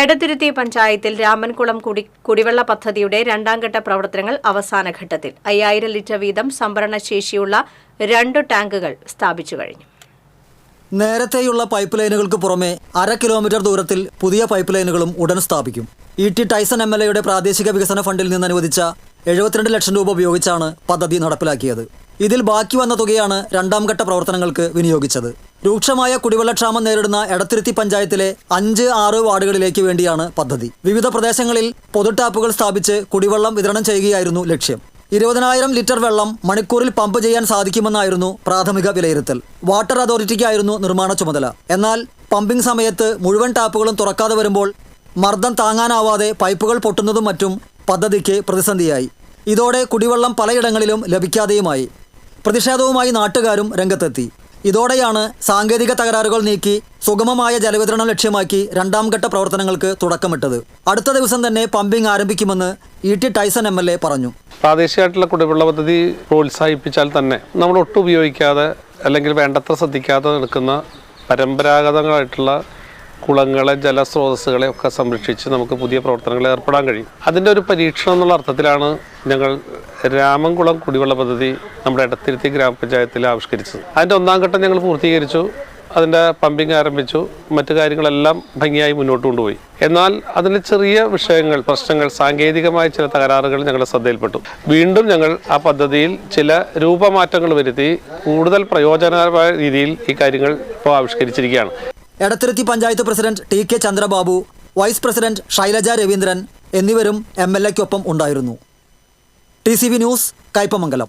എടത്തിരുത്തി പഞ്ചായത്തിൽ രാമൻകുളം കുടി കുടിവെള്ള പദ്ധതിയുടെ രണ്ടാംഘട്ട പ്രവർത്തനങ്ങൾ അവസാന ഘട്ടത്തിൽ. അയ്യായിരം ലിറ്റർ വീതം സംഭരണ ശേഷിയുള്ള രണ്ട് ടാങ്കുകൾ സ്ഥാപിച്ചു കഴിഞ്ഞു. നേരത്തെയുള്ള പൈപ്പ് ലൈനുകൾക്ക് പുറമെ അര കിലോമീറ്റർ ദൂരത്തിൽ പുതിയ പൈപ്പ് ലൈനുകളും ഉടൻ സ്ഥാപിക്കും. E T Taison M L എയുടെ പ്രാദേശിക വികസന ഫണ്ടിൽ നിന്ന് അനുവദിച്ച എഴുപത്തിരണ്ട് ലക്ഷം രൂപ ഉപയോഗിച്ചാണ് പദ്ധതി നടപ്പിലാക്കിയത്. ഇതിൽ ബാക്കി വന്ന തുകയാണ് രണ്ടാം ഘട്ട പ്രവർത്തനങ്ങൾക്ക് വിനിയോഗിച്ചത്. രൂക്ഷമായ കുടിവെള്ളക്ഷാമം നേരിടുന്ന എടത്തിരുത്തി പഞ്ചായത്തിലെ അഞ്ച് ആറ് വാർഡുകളിലേക്ക് വേണ്ടിയാണ് പദ്ധതി. വിവിധ പ്രദേശങ്ങളിൽ പൊതു ടാപ്പുകൾ സ്ഥാപിച്ച് കുടിവെള്ളം വിതരണം ചെയ്യുകയായിരുന്നു ലക്ഷ്യം. ഇരുപതിനായിരം ലിറ്റർ വെള്ളം മണിക്കൂറിൽ പമ്പ് ചെയ്യാൻ സാധിക്കുമെന്നായിരുന്നു പ്രാഥമിക വിലയിരുത്തൽ. വാട്ടർ അതോറിറ്റിക്കായിരുന്നു നിർമ്മാണ ചുമതല. എന്നാൽ പമ്പിംഗ് സമയത്ത് മുഴുവൻ ടാപ്പുകളും തുറക്കാതെ വരുമ്പോൾ മർദ്ദം താങ്ങാനാവാതെ പൈപ്പുകൾ പൊട്ടുന്നതും മറ്റും പദ്ധതിക്ക് പ്രതിസന്ധിയായി. ഇതോടെ കുടിവെള്ളം പലയിടങ്ങളിലും ലഭിക്കാതെയുമായി. പ്രതിഷേധവുമായി നാട്ടുകാരും രംഗത്തെത്തി. ഇതോടെയാണ് സാങ്കേതിക തകരാറുകൾ നീക്കി സുഗമമായ ജലവിതരണം ലക്ഷ്യമാക്കി രണ്ടാം ഘട്ട പ്രവർത്തനങ്ങൾക്ക് തുടക്കമിട്ടത്. അടുത്ത ദിവസം തന്നെ പമ്പിംഗ് ആരംഭിക്കുമെന്ന് E T Tyson M L A പറഞ്ഞു. പ്രാദേശികമായിട്ടുള്ള കുടിവെള്ള പദ്ധതി പ്രോത്സാഹിപ്പിച്ചാൽ തന്നെ നമ്മൾ ഒട്ടും ഉപയോഗിക്കാതെ അല്ലെങ്കിൽ വേണ്ടത്ര ശ്രദ്ധിക്കാതെ നിൽക്കുന്ന പരമ്പരാഗതങ്ങളായിട്ടുള്ള കുളങ്ങളെ ജലസ്രോതസ്സുകളെ ഒക്കെ സംരക്ഷിച്ച് നമുക്ക് പുതിയ പ്രവർത്തനങ്ങളിൽ ഏർപ്പെടാൻ കഴിയും. അതിന്റെ ഒരു പരീക്ഷണം എന്നുള്ള അർത്ഥത്തിലാണ് ഞങ്ങൾ രാമൻകുളം കുടിവെള്ള പദ്ധതി നമ്മുടെ ഇടത്തിരുത്തി ഗ്രാമപഞ്ചായത്തിൽ ആവിഷ്കരിച്ചത്. അതിന്റെ ഒന്നാം ഘട്ടം ഞങ്ങൾ പൂർത്തീകരിച്ചു. അതിന്റെ പമ്പിങ് ആരംഭിച്ചു. മറ്റു കാര്യങ്ങളെല്ലാം ഭംഗിയായി മുന്നോട്ട് കൊണ്ടുപോയി. എന്നാൽ അതിലെ ചെറിയ വിഷയങ്ങൾ പ്രശ്നങ്ങൾ സാങ്കേതികമായ ചില തകരാറുകൾ ഞങ്ങളുടെ ശ്രദ്ധയിൽപ്പെട്ടു. വീണ്ടും ഞങ്ങൾ ആ പദ്ധതിയിൽ ചില രൂപമാറ്റങ്ങൾ വരുത്തി കൂടുതൽ പ്രയോജനകരമായ രീതിയിൽ ഈ കാര്യങ്ങൾ ഇപ്പോൾ ആവിഷ്കരിച്ചിരിക്കുകയാണ്. Edathiruthy panchayat president T K Chandrababu vice president Shailaja Raveendran എന്നിവരും എം എൽ എക്കൊപ്പം ഉണ്ടായിരുന്നു. T C V news Kaipamangalam.